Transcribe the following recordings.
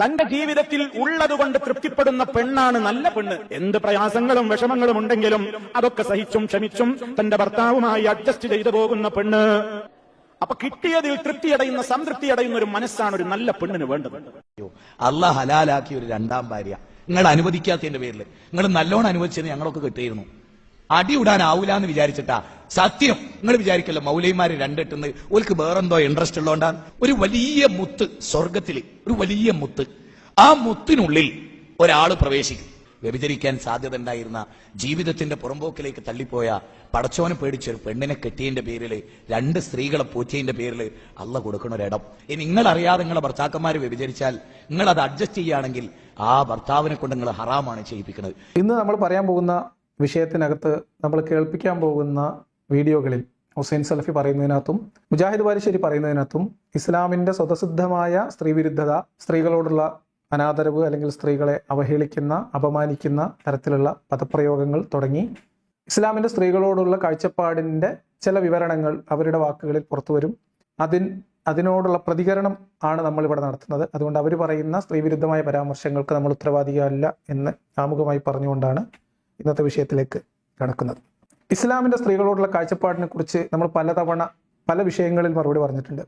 തന്റെ ജീവിതത്തിൽ ഉള്ളതുകൊണ്ട് തൃപ്തിപ്പെടുന്ന പെണ്ണാണ് നല്ല പെണ്ണ്. എന്ത് പ്രയാസങ്ങളും വിഷമങ്ങളും ഉണ്ടെങ്കിലും അതൊക്കെ സഹിച്ചും ക്ഷമിച്ചും തന്റെ ഭർത്താവുമായി അഡ്ജസ്റ്റ് ചെയ്തു പോകുന്ന പെണ്ണ്. അപ്പൊ കിട്ടിയതിൽ തൃപ്തിയടയുന്ന സംതൃപ്തിയടയുന്ന ഒരു മനസ്സാണ് ഒരു നല്ല പെണ്ണിന് വേണ്ടത്. അള്ളാഹ് ഹലാലാക്കിയ ഒരു രണ്ടാം ഭാര്യ. നിങ്ങൾ അനുവദിക്കാത്തതിന്റെ പേരിൽ നിങ്ങൾ നല്ലോണം അനുവദിച്ചത് ഞങ്ങളൊക്കെ കിട്ടിയിരുന്നു. അടി എന്ന് വിചാരിച്ചിട്ടാ സത്യം. നിങ്ങൾ വിചാരിക്കല്ലോ മൗലൈമാര് രണ്ടെട്ടുന്ന്. ഓൽക്ക് വേറെന്തോ ഇൻട്രസ്റ്റ് ഉള്ളതുകൊണ്ടാണ് ഒരു വലിയ മുത്ത് സ്വർഗത്തിൽ ഒരു വലിയ മുത്ത്. ആ മുത്തിനുള്ളിൽ ഒരാൾ പ്രവേശിക്കും. വ്യഭിചരിക്കാൻ സാധ്യത ഉണ്ടായിരുന്ന ജീവിതത്തിന്റെ പുറമ്പോക്കിലേക്ക് തള്ളിപ്പോയ പടച്ചോനെ പേടിച്ചൊരു പെണ്ണിനെ കെട്ടിയതിന്റെ പേരിൽ രണ്ട് സ്ത്രീകളെ പോറ്റിയതിന്റെ പേരിൽ അള്ള കൊടുക്കണ ഒരിടം. ഇനി നിങ്ങൾ അറിയാതെ നിങ്ങളെ ഭർത്താക്കന്മാർ വ്യഭിചരിച്ചാൽ നിങ്ങൾ അത് അഡ്ജസ്റ്റ് ചെയ്യുകയാണെങ്കിൽ ആ ഭർത്താവിനെ കൊണ്ട് നിങ്ങൾ ഹറാമാണ് ചെയ്യിപ്പിക്കുന്നത്. ഇന്ന് നമ്മൾ പറയാൻ പോകുന്ന വിഷയത്തിനകത്ത് നമ്മൾ കേൾപ്പിക്കാൻ പോകുന്ന വീഡിയോകളിൽ ഹുസൈൻ സലഫി പറയുന്നതിനകത്തും മുജാഹിദ് ബാലിശ്ശേരി പറയുന്നതിനകത്തും ഇസ്ലാമിന്റെ സ്വതസിദ്ധമായ സ്ത്രീവിരുദ്ധത സ്ത്രീകളോടുള്ള അനാദരവ് അല്ലെങ്കിൽ സ്ത്രീകളെ അവഹേളിക്കുന്ന അപമാനിക്കുന്ന തരത്തിലുള്ള പദപ്രയോഗങ്ങൾ തുടങ്ങി ഇസ്ലാമിന്റെ സ്ത്രീകളോടുള്ള കാഴ്ചപ്പാടിന്റെ ചില വിവരണങ്ങൾ അവരുടെ വാക്കുകളിൽ പുറത്തുവരും അതിൻ അതിനോടുള്ള പ്രതികരണം ആണ് നമ്മളിവിടെ നടത്തുന്നത്. അതുകൊണ്ട് അവർ പറയുന്ന സ്ത്രീവിരുദ്ധമായ പരാമർശങ്ങൾക്ക് നമ്മൾ ഉത്തരവാദിയല്ല എന്ന് ആമുഖമായി പറഞ്ഞുകൊണ്ടാണ് ഇന്നത്തെ വിഷയത്തിലേക്ക് കടക്കുന്നത്. ഇസ്ലാമിന്റെ സ്ത്രീകളോടുള്ള കാഴ്ചപ്പാടിനെ കുറിച്ച് നമ്മൾ പലതവണ പല വിഷയങ്ങളിൽ മറുപടി പറഞ്ഞിട്ടുണ്ട്.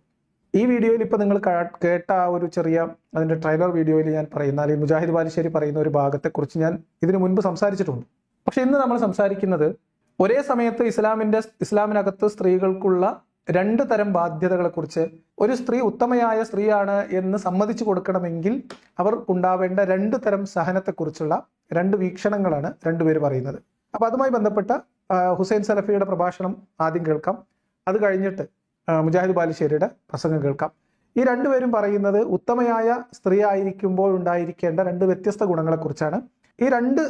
ഈ വീഡിയോയിൽ ഇപ്പോൾ നിങ്ങൾ കേട്ട ആ ഒരു ചെറിയ അതിന്റെ ട്രെയിലർ വീഡിയോയിൽ ഞാൻ പറയുന്ന അല്ലെങ്കിൽ മുജാഹിദ് ബാലിശ്ശേരി പറയുന്ന ഒരു ഭാഗത്തെക്കുറിച്ച് ഞാൻ ഇതിനു മുൻപ് സംസാരിച്ചിട്ടുണ്ട്. പക്ഷെ ഇന്ന് നമ്മൾ സംസാരിക്കുന്നത് ഒരേ സമയത്ത് ഇസ്ലാമിന്റെ ഇസ്ലാമിനകത്ത് സ്ത്രീകൾക്കുള്ള രണ്ട് തരം ബാധ്യതകളെക്കുറിച്ച് ഒരു സ്ത്രീ ഉത്തമയായ സ്ത്രീയാണ് എന്ന് സമ്മതിച്ചു കൊടുക്കണമെങ്കിൽ അവർ ഉണ്ടാവേണ്ട രണ്ട് തരം സഹനത്തെക്കുറിച്ചുള്ള രണ്ട് വീക്ഷണങ്ങളാണ് രണ്ടുപേര് പറയുന്നത്. അപ്പോൾ അതുമായി ബന്ധപ്പെട്ട ഹുസൈൻ സലഫിയുടെ പ്രഭാഷണം ആദ്യം കേൾക്കാം. അത് കഴിഞ്ഞിട്ട് മുജാഹിദ് ബാലുശ്ശേരിയുടെ പ്രസംഗം കേൾക്കാം. ഈ രണ്ടുപേരും പറയുന്നത് ഉത്തമയായ സ്ത്രീ ആയിരിക്കുമ്പോൾ ഉണ്ടായിരിക്കേണ്ട രണ്ട് വ്യത്യസ്ത ഗുണങ്ങളെക്കുറിച്ചാണ്. ഈ രണ്ട്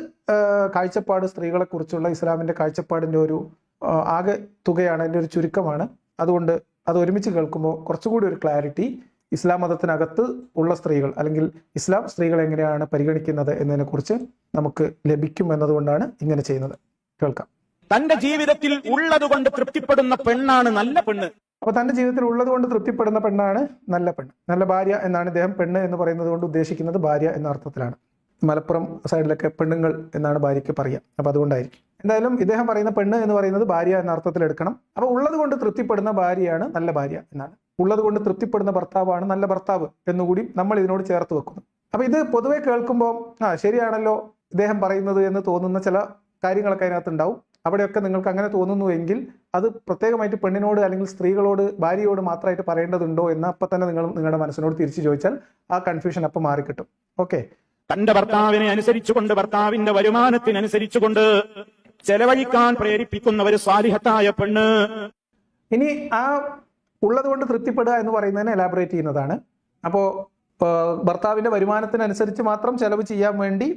കാഴ്ചപ്പാട് സ്ത്രീകളെക്കുറിച്ചുള്ള ഇസ്ലാമിന്റെ കാഴ്ചപ്പാടിന്റെ ഒരു ആകെ തുകയാണ് അതിന്റെ ഒരു ചുരുക്കമാണ്. അതുകൊണ്ട് അത് ഒരുമിച്ച് കേൾക്കുമ്പോൾ കുറച്ചുകൂടി ഒരു ക്ലാരിറ്റി. ഇസ്ലാം മതത്തിനകത്ത് ഉള്ള സ്ത്രീകൾ അല്ലെങ്കിൽ ഇസ്ലാം സ്ത്രീകൾ എങ്ങനെയാണ് പരിഗണിക്കുന്നത് എന്നതിനെക്കുറിച്ച് നമുക്ക് ലഭിക്കും എന്നതുകൊണ്ടാണ് ഇങ്ങനെ ചെയ്യുന്നത്. കേൾക്കാം. തന്റെ ജീവിതത്തിൽ ഉള്ളതുകൊണ്ട് തൃപ്തിപ്പെടുന്ന പെണ്ണാണ് നല്ല പെണ്ണ്. അപ്പൊ തന്റെ ജീവിതത്തിൽ ഉള്ളത് കൊണ്ട് തൃപ്തിപ്പെടുന്ന പെണ്ണാണ് നല്ല പെണ്ണ്. നല്ല ഭാര്യ എന്നാണ് ഇദ്ദേഹം പെണ്ണ് എന്ന് പറയുന്നത് കൊണ്ട് ഉദ്ദേശിക്കുന്നത് ഭാര്യ എന്ന അർത്ഥത്തിലാണ്. മലപ്പുറം സൈഡിലൊക്കെ പെണ്ണുങ്ങൾ എന്നാണ് ഭാര്യയ്ക്ക് പറയുക അപ്പൊ അതുകൊണ്ടായിരിക്കും. എന്തായാലും ഇദ്ദേഹം പറയുന്ന പെണ്ണ് എന്ന് പറയുന്നത് ഭാര്യ എന്ന അർത്ഥത്തിൽ എടുക്കണം. അപ്പൊ ഉള്ളത് കൊണ്ട് തൃപ്തിപ്പെടുന്ന ഭാര്യയാണ് നല്ല ഭാര്യ എന്നാണ്. ഉള്ളത് കൊണ്ട് തൃപ്തിപ്പെടുന്ന ഭർത്താവാണ് നല്ല ഭർത്താവ് എന്നുകൂടി നമ്മൾ ഇതിനോട് ചേർത്ത് വെക്കുന്നു. അപ്പൊ ഇത് പൊതുവെ കേൾക്കുമ്പോൾ ആ ശരിയാണല്ലോ ഇദ്ദേഹം പറയുന്നത് എന്ന് തോന്നുന്ന ചില കാര്യങ്ങളൊക്കെ അതിനകത്ത് ഉണ്ടാവും അവിടെയൊക്കെ നിങ്ങൾക്ക് അങ്ങനെ തോന്നുന്നു എങ്കിൽ അത് പ്രത്യേകമായിട്ട് പെണ്ണിനോട് അല്ലെങ്കിൽ സ്ത്രീകളോട് ഭാര്യയോട് മാത്രമായിട്ട് പറയേണ്ടതുണ്ടോ എന്ന് അപ്പം തന്നെ നിങ്ങൾ നിങ്ങളുടെ മനസ്സിനോട് തിരിച്ചു ചോദിച്ചാൽ ആ കൺഫ്യൂഷൻ അപ്പം മാറിക്കിട്ടും. ഓക്കെ തന്റെ ഭർത്താവിനെ അനുസരിച്ചുകൊണ്ട് ഭർത്താവിന്റെ വരുമാനത്തിനനുസരിച്ചുകൊണ്ട് ചെലവഴിക്കാൻ പ്രേരിപ്പിക്കുന്ന ഒരു സ്വാലിഹത്തായ പെണ്ണ്. ഇനി ആ ഉള്ളത് കൊണ്ട് തൃപ്തിപ്പെടുക എന്ന് പറയുന്നതിനെ എലാബറേറ്റ് ചെയ്യുന്നതാണ്. അപ്പോൾ ഭർത്താവിന്റെ വരുമാനത്തിനനുസരിച്ച് മാത്രം ചെലവ് ചെയ്യാൻ വേണ്ടി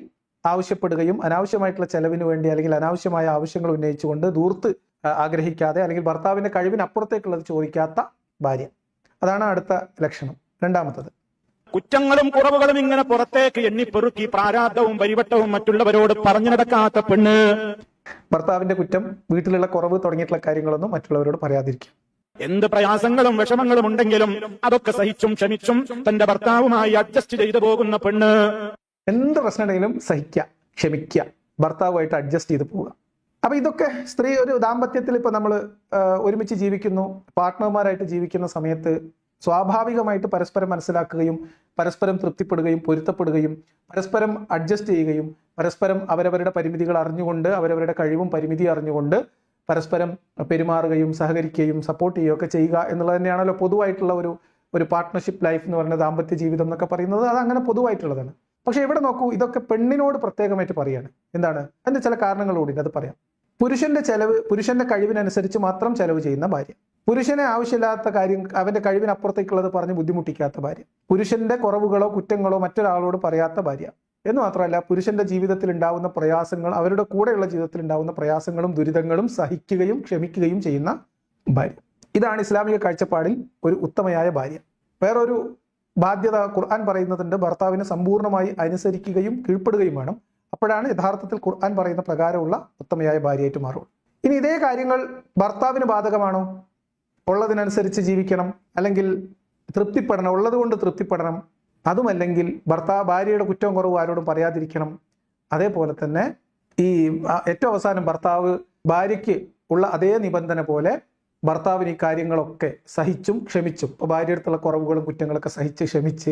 ആവശ്യപ്പെടുകയും അനാവശ്യമായിട്ടുള്ള ചെലവിന് വേണ്ടി അല്ലെങ്കിൽ അനാവശ്യമായ ആവശ്യങ്ങൾ ഉന്നയിച്ചുകൊണ്ട് ദൂർത്ത് ആഗ്രഹിക്കാതെ അല്ലെങ്കിൽ ഭർത്താവിന്റെ കഴിവിനപ്പുറത്തേക്കുള്ളത് ചോദിക്കാത്ത ഭാര്യ. അതാണ് അടുത്ത ലക്ഷണം. രണ്ടാമത്തത്. കുറ്റങ്ങളും കുറവുകളും ഇങ്ങനെ പുറത്തേക്ക് എണ്ണിപ്പെറുക്കി പ്രാരാബ്ധവും പരിവട്ടവും മറ്റുള്ളവരോട് പറഞ്ഞു നടക്കാത്ത പെണ്ണ്. ഭർത്താവിന്റെ കുറ്റം വീട്ടിലുള്ള കുറവ് തുടങ്ങിയിട്ടുള്ള കാര്യങ്ങളൊന്നും മറ്റുള്ളവരോട് പറയാതിരിക്കും എന്ത് പ്രയാസങ്ങളും വിഷമങ്ങളും ഉണ്ടെങ്കിലും അതൊക്കെ സഹിച്ചും ക്ഷമിച്ചും തന്റെ ഭർത്താവുമായി അഡ്ജസ്റ്റ് ചെയ്തു പോകുന്ന പെണ്ണ്. എന്ത് പ്രശ്നം ഉണ്ടെങ്കിലും സഹിക്കുക ക്ഷമിക്കുക ഭർത്താവുമായിട്ട് അഡ്ജസ്റ്റ് ചെയ്ത് പോവുക. അപ്പൊ ഇതൊക്കെ സ്ത്രീ ഒരു ദാമ്പത്യത്തിൽ ഇപ്പൊ നമ്മൾ ഒരുമിച്ച് ജീവിക്കുന്നു പാർട്ട്ണർമാരായിട്ട് ജീവിക്കുന്ന സമയത്ത് സ്വാഭാവികമായിട്ട് പരസ്പരം മനസ്സിലാക്കുകയും പരസ്പരം തൃപ്തിപ്പെടുകയും പൊരുത്തപ്പെടുകയും പരസ്പരം അഡ്ജസ്റ്റ് ചെയ്യുകയും പരസ്പരം അവരവരുടെ പരിമിതികൾ അറിഞ്ഞുകൊണ്ട് അവരവരുടെ കഴിവും പരിമിതി അറിഞ്ഞുകൊണ്ട് പരസ്പരം പെരുമാറുകയും സഹകരിക്കുകയും സപ്പോർട്ട് ചെയ്യുകയും ഒക്കെ ചെയ്യുക എന്നുള്ളത് തന്നെയാണല്ലോ പൊതുവായിട്ടുള്ള ഒരു ഒരു പാർട്ട്ണർഷിപ്പ് ലൈഫ് എന്ന് പറയുന്നത് ദാമ്പത്യ ജീവിതം എന്നൊക്കെ പറയുന്നത്. അത് അങ്ങനെ പൊതുവായിട്ടുള്ളതാണ്. പക്ഷെ ഇവിടെ നോക്കൂ ഇതൊക്കെ പെണ്ണിനോട് പ്രത്യേകമായിട്ട് പറയാണ്. എന്താണ്? അതിന്റെ ചില കാരണങ്ങളോടി അത് പറയാം. പുരുഷന്റെ ചെലവ് പുരുഷന്റെ കഴിവിനനുസരിച്ച് മാത്രം ചെലവ് ചെയ്യുന്ന ഭാര്യ. പുരുഷനെ ആവശ്യമില്ലാത്ത കാര്യം അവന്റെ കഴിവിനപ്പുറത്തേക്കുള്ളത് പറഞ്ഞ് ബുദ്ധിമുട്ടിക്കാത്ത ഭാര്യ. പുരുഷന്റെ കുറവുകളോ കുറ്റങ്ങളോ മറ്റൊരാളോട് പറയാത്ത ഭാര്യ. എന്ന് മാത്രമല്ല പുരുഷന്റെ ജീവിതത്തിൽ ഉണ്ടാവുന്ന പ്രയാസങ്ങൾ അവരുടെ കൂടെയുള്ള ജീവിതത്തിൽ ഉണ്ടാവുന്ന പ്രയാസങ്ങളും ദുരിതങ്ങളും സഹിക്കുകയും ക്ഷമിക്കുകയും ചെയ്യുന്ന ഭാര്യ. ഇതാണ് ഇസ്ലാമിക കാഴ്ചപ്പാടിൽ ഒരു ഉത്തമയായ ഭാര്യ. വേറൊരു ബാധ്യത ഖുർആൻ പറയുന്നതുണ്ട് ഭർത്താവിനെ സമ്പൂർണമായി അനുസരിക്കുകയും കീഴ്പ്പെടുകയും വേണം. അപ്പോഴാണ് യഥാർത്ഥത്തിൽ ഖുർആൻ പറയുന്ന പ്രകാരമുള്ള ഉത്തമയായ ഭാര്യയായിട്ട് മാറുള്ളൂ. ഇനി ഇതേ കാര്യങ്ങൾ ഭർത്താവിന് ബാധകമാണോ? ഉള്ളതിനനുസരിച്ച് ജീവിക്കണം. അല്ലെങ്കിൽ തൃപ്തിപ്പെടണം. ഉള്ളത് കൊണ്ട് തൃപ്തിപ്പെടണം. അതുമല്ലെങ്കിൽ ഭർത്താവ് ഭാര്യയുടെ കുറ്റവും കുറവ് ആരോടും പറയാതിരിക്കണം. അതേപോലെ തന്നെ ഈ ഏറ്റവും അവസാനം ഭർത്താവ് ഭാര്യയ്ക്ക് ഉള്ള അതേ നിബന്ധന പോലെ ഭർത്താവിന് ഈ കാര്യങ്ങളൊക്കെ സഹിച്ചും ക്ഷമിച്ചും. ഇപ്പോൾ ഭാര്യ അടുത്തുള്ള കുറവുകളും കുറ്റങ്ങളൊക്കെ സഹിച്ച് ക്ഷമിച്ച്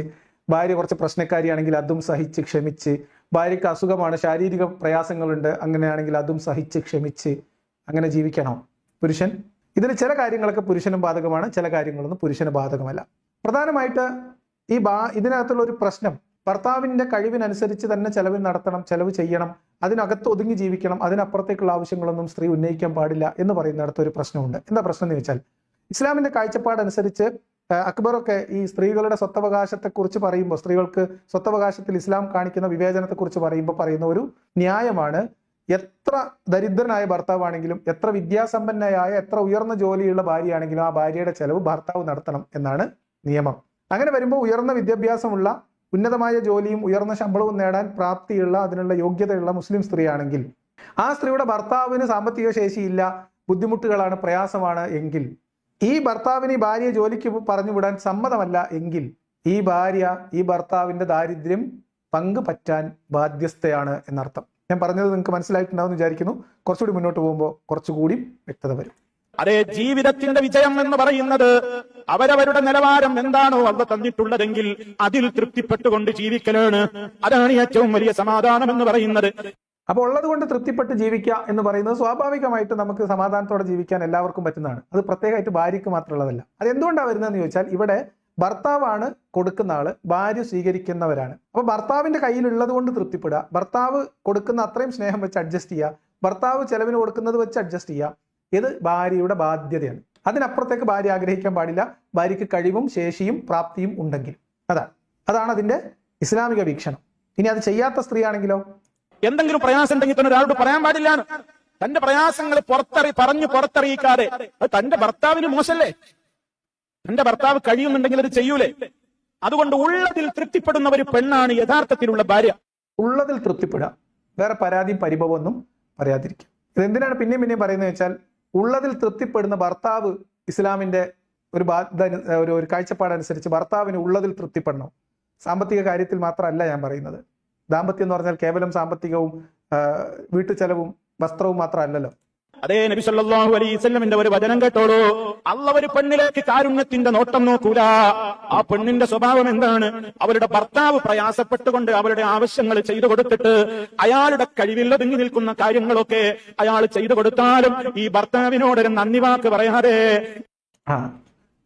ഭാര്യ കുറച്ച് പ്രശ്നക്കാരിയാണെങ്കിൽ അതും സഹിച്ച് ക്ഷമിച്ച് ഭാര്യയ്ക്ക് അസുഖമാണ് ശാരീരിക പ്രയാസങ്ങളുണ്ട് അങ്ങനെയാണെങ്കിൽ അതും സഹിച്ച് ക്ഷമിച്ച് അങ്ങനെ ജീവിക്കണോ? പുരുഷൻ? ഇതിൽ ചില കാര്യങ്ങളൊക്കെ പുരുഷനും ബാധകമാണ് ചില കാര്യങ്ങളൊന്നും പുരുഷന് ബാധകമല്ല. പ്രധാനമായിട്ട് ഈ ബാ ഇതിനകത്തുള്ള ഒരു പ്രശ്നം ഭർത്താവിന്റെ കഴിവിനനുസരിച്ച് തന്നെ ചെലവ് നടത്തണം ചെലവ് ചെയ്യണം അതിനകത്ത് ഒതുങ്ങി ജീവിക്കണം അതിനപ്പുറത്തേക്കുള്ള ആവശ്യങ്ങളൊന്നും സ്ത്രീ ഉന്നയിക്കാൻ പാടില്ല എന്ന് പറയുന്നിടത്ത് ഒരു പ്രശ്നമുണ്ട്. എന്താ പ്രശ്നം എന്ന് വെച്ചാൽ ഇസ്ലാമിന്റെ കാഴ്ചപ്പാടനുസരിച്ച് അക്ബറൊക്കെ ഈ സ്ത്രീകളുടെ സ്വത്തവകാശത്തെക്കുറിച്ച് പറയുമ്പോൾ സ്ത്രീകൾക്ക് സ്വത്തവകാശത്തിൽ ഇസ്ലാം കാണിക്കുന്ന വിവേചനത്തെക്കുറിച്ച് പറയുമ്പോൾ പറയുന്ന ഒരു ന്യായമാണ് എത്ര ദരിദ്രനായ ഭർത്താവാണെങ്കിലും എത്ര വിദ്യാസമ്പന്നയായ എത്ര ഉയർന്ന ജോലിയുള്ള ഭാര്യയാണെങ്കിലും ആ ഭാര്യയുടെ ചെലവ് ഭർത്താവ് നടത്തണം എന്നാണ് നിയമം. അങ്ങനെ വരുമ്പോൾ ഉയർന്ന വിദ്യാഭ്യാസമുള്ള ഉന്നതമായ ജോലിയും ഉയർന്ന ശമ്പളവും നേടാൻ പ്രാപ്തിയുള്ള അതിനുള്ള യോഗ്യതയുള്ള മുസ്ലിം സ്ത്രീയാണെങ്കിൽ ആ സ്ത്രീയുടെ ഭർത്താവിന് സാമ്പത്തിക ശേഷിയില്ല ബുദ്ധിമുട്ടുകളാണ് പ്രയാസമാണ് എങ്കിൽ ഈ ഭർത്താവിന് ഈ ഭാര്യയെ ജോലിക്ക് പറഞ്ഞു വിടാൻ സമ്മതമല്ല എങ്കിൽ ഈ ഭാര്യ ഈ ഭർത്താവിന്റെ ദാരിദ്ര്യം പങ്ക് പറ്റാൻ ബാധ്യസ്ഥയാണ് എന്നർത്ഥം. ഞാൻ പറഞ്ഞത് നിങ്ങൾക്ക് മനസ്സിലായിട്ടുണ്ടാവും വിചാരിക്കുന്നു. കുറച്ചുകൂടി മുന്നോട്ട് പോകുമ്പോൾ കുറച്ചുകൂടി വ്യക്തത വരും. അതേ ജീവിതത്തിന്റെ വിജയം എന്ന് പറയുന്നത് അവരവരുടെ നിലവാരം എന്താണോ അവ തന്നിട്ടുള്ളതെങ്കിൽ അതിൽ തൃപ്തിപ്പെട്ടുകൊണ്ട് ജീവിക്കലാണ്. അതാണ് ഏറ്റവും വലിയ സമാധാനം എന്ന് പറയുന്നത്. അപ്പോൾ ഉള്ളത് കൊണ്ട് തൃപ്തിപ്പെട്ട് ജീവിക്കുക എന്ന് പറയുന്നത് സ്വാഭാവികമായിട്ട് നമുക്ക് സമാധാനത്തോടെ ജീവിക്കാൻ എല്ലാവർക്കും പറ്റുന്നതാണ്. അത് പ്രത്യേകമായിട്ട് ഭാര്യയ്ക്ക് മാത്രമുള്ളതല്ല. അത് എന്തുകൊണ്ടാണ് വരുന്നതെന്ന് ചോദിച്ചാൽ ഇവിടെ ഭർത്താവാണ് കൊടുക്കുന്ന ആൾ ഭാര്യ സ്വീകരിക്കുന്നവരാണ്. അപ്പൊ ഭർത്താവിന്റെ കയ്യിലുള്ളത് കൊണ്ട് തൃപ്തിപ്പെടുക ഭർത്താവ് കൊടുക്കുന്ന അത്രയും സ്നേഹം വെച്ച് അഡ്ജസ്റ്റ് ചെയ്യുക ഭർത്താവ് ചെലവിന് കൊടുക്കുന്നത് വെച്ച് അഡ്ജസ്റ്റ് ചെയ്യുക ഇത് ഭാര്യയുടെ ബാധ്യതയാണ്. അതിനപ്പുറത്തേക്ക് ഭാര്യ ആഗ്രഹിക്കാൻ പാടില്ല. ഭാര്യയ്ക്ക് കഴിവും ശേഷിയും പ്രാപ്തിയും ഉണ്ടെങ്കിൽ. അതാണ്. അതാണ് അതിന്റെ ഇസ്ലാമിക വീക്ഷണം. ഇനി അത് ചെയ്യാത്ത സ്ത്രീ ആണെങ്കിലോ എന്തെങ്കിലും പ്രയാസം ഉണ്ടെങ്കിൽ തന്നെ ഒരാളോട് പറയാൻ പാടില്ല. തന്റെ പ്രയാസങ്ങൾ പുറത്തറി പറഞ്ഞു പുറത്തറിയിക്കാതെ. അത് തന്റെ ഭർത്താവിന് മോശല്ലേ? തന്റെ ഭർത്താവ് കഴിയുന്നുണ്ടെങ്കിൽ അത് ചെയ്യൂലേ? അതുകൊണ്ട് ഉള്ളതിൽ തൃപ്തിപ്പെടുന്ന ഒരു പെണ്ണാണ് യഥാർത്ഥത്തിലുള്ള ഭാര്യ. ഉള്ളതിൽ തൃപ്തിപ്പെടുക. വേറെ പരാതിയും പരിഭവമൊന്നും പറയാതിരിക്കുക. ഇതെന്തിനാണ് പിന്നെയും പിന്നെയും പറയുന്നത് വെച്ചാൽ ഉള്ളതിൽ തൃപ്തിപ്പെടുന്ന ഭർത്താവ് ഇസ്ലാമിന്റെ ഒരു ബാധ്യത ഒരു ഒരു കാഴ്ചപ്പാടനുസരിച്ച് ഭർത്താവിന് ഉള്ളതിൽ തൃപ്തിപ്പെടണം. സാമ്പത്തിക കാര്യത്തിൽ മാത്രമല്ല ഞാൻ പറയുന്നത്. ദാമ്പത്യം എന്ന് പറഞ്ഞാൽ കേവലം സാമ്പത്തികവും വീട്ടു വീട്ടുചെലവും വസ്ത്രവും മാത്രമല്ലല്ലോ. അതേ നബി അലൈഹി വസല്ലമയുടെ ഒരു വചനം കേട്ടോളൂ. അള്ള ഒരു പെണ്ണിലേക്ക് കാരുണ്യത്തിന്റെ നോട്ടം നോക്കൂല. ആ പെണ്ണിന്റെ സ്വഭാവം എന്താണ്? അവരുടെ ഭർത്താവ് പ്രയാസപ്പെട്ടുകൊണ്ട് അവരുടെ ആവശ്യങ്ങൾ ചെയ്തു കൊടുത്തിട്ട് അയാളുടെ കഴിവിൽ നിൽക്കുന്ന കാര്യങ്ങളൊക്കെ അയാൾ ചെയ്തു കൊടുത്താലും ഈ ഭർത്താവിനോടൊരു നന്ദി വാക്ക് പറയാതെ. ആ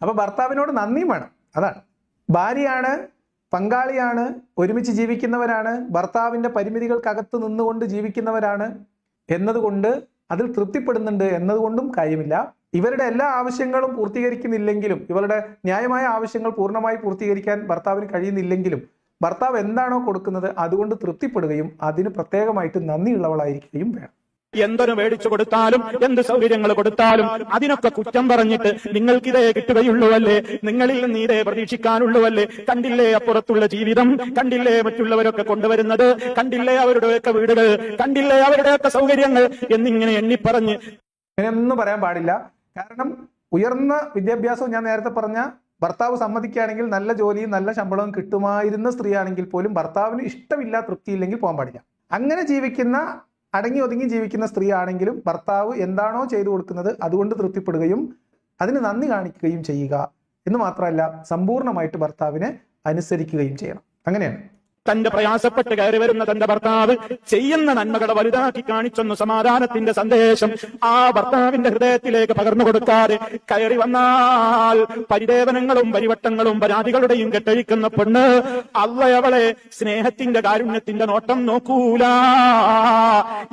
അപ്പൊ ഭർത്താവിനോട് നന്ദിയും വേണം. അതാണ്. ഭാര്യയാണ് പങ്കാളിയാണ് ഒരുമിച്ച് ജീവിക്കുന്നവരാണ് ഭർത്താവിന്റെ പരിമിതികൾക്കകത്ത് നിന്നുകൊണ്ട് ജീവിക്കുന്നവരാണ് എന്നതുകൊണ്ട് അതിൽ തൃപ്തിപ്പെടുന്നുണ്ട് എന്നതുകൊണ്ടും കാര്യമില്ല. ഇവരുടെ എല്ലാ ആവശ്യങ്ങളും പൂർത്തീകരിക്കുന്നില്ലെങ്കിലും ഇവരുടെ ന്യായമായ ആവശ്യങ്ങൾ പൂർണമായി പൂർത്തീകരിക്കാൻ ഭർത്താവിന് കഴിയുന്നില്ലെങ്കിലും ഭർത്താവ് എന്താണോ കൊടുക്കുന്നത് അതുകൊണ്ട് തൃപ്തിപ്പെടുകയും അതിന് പ്രത്യേകമായിട്ട് നന്ദിയുള്ളവളായിരിക്കുകയും വേണം. എന്തൊരു മേടിച്ചു കൊടുത്താലും എന്ത് സൗകര്യങ്ങൾ കൊടുത്താലും അതിനൊക്കെ കുറ്റം പറഞ്ഞിട്ട് നിങ്ങൾക്കിതേ കിട്ടുകയുള്ളൂ അല്ലേ നിങ്ങളിൽ നിന്ന് ഇതേ പ്രതീക്ഷിക്കാനുള്ളൂ കണ്ടില്ലേ അപ്പുറത്തുള്ള ജീവിതം? കണ്ടില്ലേ മറ്റുള്ളവരൊക്കെ കൊണ്ടുവരുന്നത്? കണ്ടില്ലേ അവരുടെയൊക്കെ വീടുകൾ? കണ്ടില്ലേ അവരുടെയൊക്കെ സൗകര്യങ്ങൾ? എന്നിങ്ങനെ എണ്ണിപ്പറഞ്ഞ് അങ്ങനെയൊന്നും പറയാൻ പാടില്ല. കാരണം ഉയർന്ന വിദ്യാഭ്യാസവും ഞാൻ നേരത്തെ പറഞ്ഞ ഭർത്താവ് സമ്മതിക്കുകയാണെങ്കിൽ നല്ല ജോലിയും നല്ല ശമ്പളവും കിട്ടുമായിരുന്ന സ്ത്രീയാണെങ്കിൽ പോലും ഭർത്താവിന് ഇഷ്ടമില്ല തൃപ്തിയില്ലെങ്കിൽ പോകാൻ പാടില്ല. അങ്ങനെ ജീവിക്കുന്ന അടങ്ങി ഒതുങ്ങി ജീവിക്കുന്ന സ്ത്രീ ആണെങ്കിലും ഭർത്താവ് എന്താണോ ചെയ്തു കൊടുക്കുന്നത് അതുകൊണ്ട് തൃപ്തിപ്പെടുകയും അതിന് നന്ദി കാണിക്കുകയും ചെയ്യുക എന്ന് മാത്രമല്ല സമ്പൂർണമായിട്ട് ഭർത്താവിനെ അനുസരിക്കുകയും ചെയ്യണം. അങ്ങനെയാണ്. തന്റെ പ്രയാസപ്പെട്ട് കയറി വരുന്ന തന്റെ ഭർത്താവ് ചെയ്യുന്ന നന്മകളെ വലുതാക്കി കാണിച്ചൊന്നു സമാധാനത്തിന്റെ സന്ദേശം ആ ഭർത്താവിന്റെ ഹൃദയത്തിലേക്ക് പകർന്നു കൊടുക്കാതെ കയറി വന്നാൽ പരിദേവനങ്ങളും പരിവട്ടങ്ങളും പരാതികളുടെയും കെട്ടഴിക്കുന്ന പെണ്ണ് അവളെ സ്നേഹത്തിന്റെ കാരുണ്യത്തിന്റെ നോട്ടം നോക്കൂല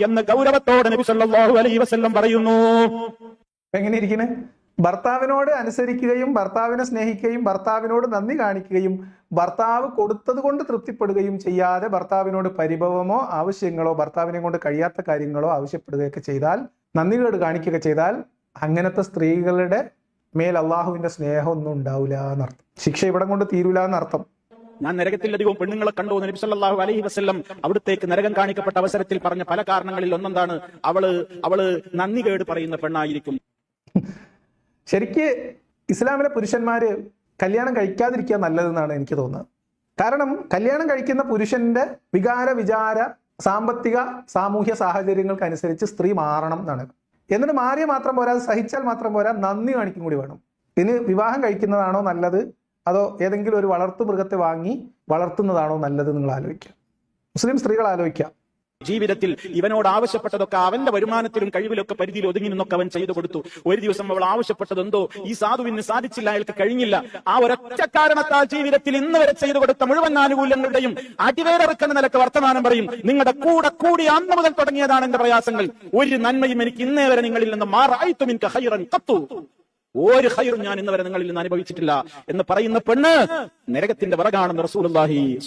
എന്ന് ഗൗരവത്തോടെ നബി സല്ലല്ലാഹു അലൈഹി വസല്ലം പറയുന്നു. എങ്ങനെ ഭർത്താവിനോട് അനുസരിക്കുകയും ഭർത്താവിനെ സ്നേഹിക്കുകയും ഭർത്താവിനോട് നന്ദി കാണിക്കുകയും ഭർത്താവ് കൊടുത്തത് കൊണ്ട് തൃപ്തിപ്പെടുകയും ചെയ്യാതെ ഭർത്താവിനോട് പരിഭവമോ ആവശ്യങ്ങളോ ഭർത്താവിനെ കൊണ്ട് കഴിയാത്ത കാര്യങ്ങളോ ആവശ്യപ്പെടുകയൊക്കെ ചെയ്താൽ നന്ദികേട് കാണിക്കുകയൊക്കെ ചെയ്താൽ അങ്ങനത്തെ സ്ത്രീകളുടെ മേൽ അള്ളാഹുവിന്റെ സ്നേഹമൊന്നും ഉണ്ടാവില്ല എന്നർത്ഥം. ശിക്ഷ ഇവിടം കൊണ്ട് തീരൂല എന്നർത്ഥം. ഞാൻ നരകത്തിലധികവും പെണ്ണുങ്ങളെ കണ്ടു നബി സല്ലല്ലാഹു അലൈഹി വസല്ലം അവിടത്തേക്ക് നരകം കാണിക്കപ്പെട്ട അവസരത്തിൽ പറഞ്ഞ പല കാരണങ്ങളിൽ ഒന്നെന്താണ്? അവൾ അവൾ നന്ദി കേട് പറയുന്ന പെണ്ണായിരിക്കും. ശരിക്ക് ഇസ്ലാമിലെ പുരുഷന്മാര് കല്യാണം കഴിക്കാതിരിക്കുക നല്ലതെന്നാണ് എനിക്ക് തോന്നുന്നത്. കാരണം കല്യാണം കഴിക്കുന്ന പുരുഷന്റെ വികാര വിചാര സാമ്പത്തിക സാമൂഹ്യ സാഹചര്യങ്ങൾക്കനുസരിച്ച് സ്ത്രീ മാറണം എന്നാണ്. എന്നിട്ട് മാറിയ മാത്രം പോരാ സഹിച്ചാൽ മാത്രം പോരാ നന്ദി കാണിക്കും കൂടി വേണം. ഇനി വിവാഹം കഴിക്കുന്നതാണോ നല്ലത്? അതോ ഏതെങ്കിലും ഒരു വളർത്തു മൃഗത്തെ വാങ്ങി വളർത്തുന്നതാണോ നല്ലത് നിങ്ങൾ ആലോചിക്കുക. മുസ്ലിം സ്ത്രീകൾ ആലോചിക്കുക. ജീവിതത്തിൽ ഇവനോട് ആവശ്യപ്പെട്ടതൊക്കെ അവന്റെ വരുമാനത്തിലും കഴിവിലൊക്കെ പരിധിയിൽ ഒതുങ്ങി നിന്നൊക്കെ അവൻ ചെയ്തു കൊടുത്തു. ഒരു ദിവസം അവൾ ആവശ്യപ്പെട്ടത് എന്തോ ഈ സാധുവിന് സാധിച്ചില്ല അയാൾക്ക് കഴിഞ്ഞില്ല. ആ ഒരൊറ്റ കാരണത്താൽ ജീവിതത്തിൽ ഇന്ന് വരെ ചെയ്തു കൊടുത്ത മുഴുവൻ ആനുകൂല്യങ്ങളുടെയും അടിവേറെറുക്കുന്ന നിലയ്ക്ക് വർത്തമാനം പറയും. നിങ്ങളുടെ കൂടെ കൂടി അന്ന് മുതൽ തുടങ്ങിയതാണ് എന്റെ പ്രയാസങ്ങൾ. ഒരു നന്മയും എനിക്ക് ഇന്നേ വരെ നിങ്ങളിൽ നിന്ന് മാറായിട്ടും എനിക്ക് ഹൈറൻ കത്തു ഒരു ഹൈറും ഞാൻ ഇന്ന് വരെ നിങ്ങളിൽ നിന്ന് അനുഭവിച്ചിട്ടില്ല. എന്ന് പറയുന്ന പെണ്ണ് നരകത്തിന്റെ വിറകാണെന്ന്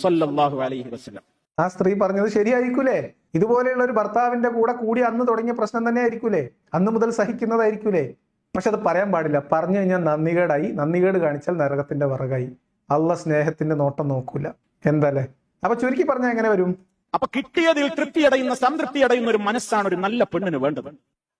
സ്വല്ലല്ലാഹു അലൈഹി വസല്ലം. ആ സ്ത്രീ പറഞ്ഞത് ശരിയായിരിക്കൂലേ? ഇതുപോലെയുള്ള ഒരു ഭർത്താവിന്റെ കൂടെ കൂടി അന്ന് തുടങ്ങിയ പ്രശ്നം തന്നെ ആയിരിക്കൂലേ? അന്ന് മുതൽ സഹിക്കുന്നതായിരിക്കൂലേ? പക്ഷെ അത് പറയാൻ പാടില്ല. പറഞ്ഞു കഴിഞ്ഞാൽ നന്ദികേടായി. നന്ദികേട് കാണിച്ചാൽ നരകത്തിന്റെ വിറകായി. അള്ള സ്നേഹത്തിന്റെ നോട്ടം നോക്കൂല. എന്തല്ലേ? അപ്പൊ ചുരുക്കി പറഞ്ഞാൽ എങ്ങനെ വരും? അപ്പൊ കിട്ടിയതിൽ തൃപ്തി അടയുന്ന സംതൃപ്തി അടയുന്ന ഒരു മനസ്സാണ് ഒരു നല്ല പെണ്ണിന് വേണ്ടത്.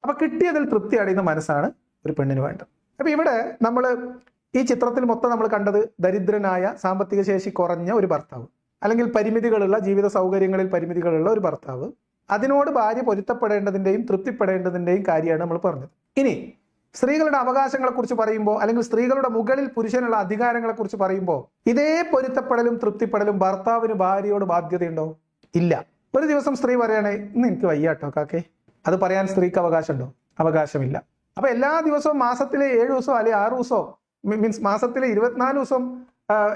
അപ്പൊ കിട്ടിയതിൽ തൃപ്തി അടയുന്ന മനസ്സാണ് ഒരു പെണ്ണിന് വേണ്ടത്. അപ്പൊ ഇവിടെ നമ്മൾ ഈ ചിത്രത്തിൽ മൊത്തം നമ്മൾ കണ്ടത് ദരിദ്രനായ സാമ്പത്തിക ശേഷി കുറഞ്ഞ ഒരു ഭർത്താവ്. അല്ലെങ്കിൽ പരിമിതികളുള്ള ജീവിത സൗകര്യങ്ങളിൽ പരിമിതികളുള്ള ഒരു ഭർത്താവ് അതിനോട് ഭാര്യ പൊരുത്തപ്പെടേണ്ടതിന്റെയും തൃപ്തിപ്പെടേണ്ടതിന്റെയും കാര്യമാണ് നമ്മൾ പറഞ്ഞത്. ഇനി സ്ത്രീകളുടെ അവകാശങ്ങളെക്കുറിച്ച് പറയുമ്പോൾ അല്ലെങ്കിൽ സ്ത്രീകളുടെ മുകളിൽ പുരുഷനുള്ള അധികാരങ്ങളെക്കുറിച്ച് പറയുമ്പോൾ ഇതേ പൊരുത്തപ്പെടലും തൃപ്തിപ്പെടലും ഭർത്താവിന് ഭാര്യയോട് ബാധ്യതയുണ്ടോ? ഇല്ല. ഒരു ദിവസം സ്ത്രീ പറയണേ ഇന്ന് എനിക്ക് വയ്യാട്ടോ കാക്കേ. അത് പറയാൻ സ്ത്രീക്ക് അവകാശമുണ്ടോ? അവകാശമില്ല. അപ്പൊ എല്ലാ ദിവസവും മാസത്തിലെ ഏഴ് ദിവസമോ അല്ലെങ്കിൽ ആറ് ദിവസമോ മീൻസ് മാസത്തിലെ ഇരുപത്തിനാല് ദിവസം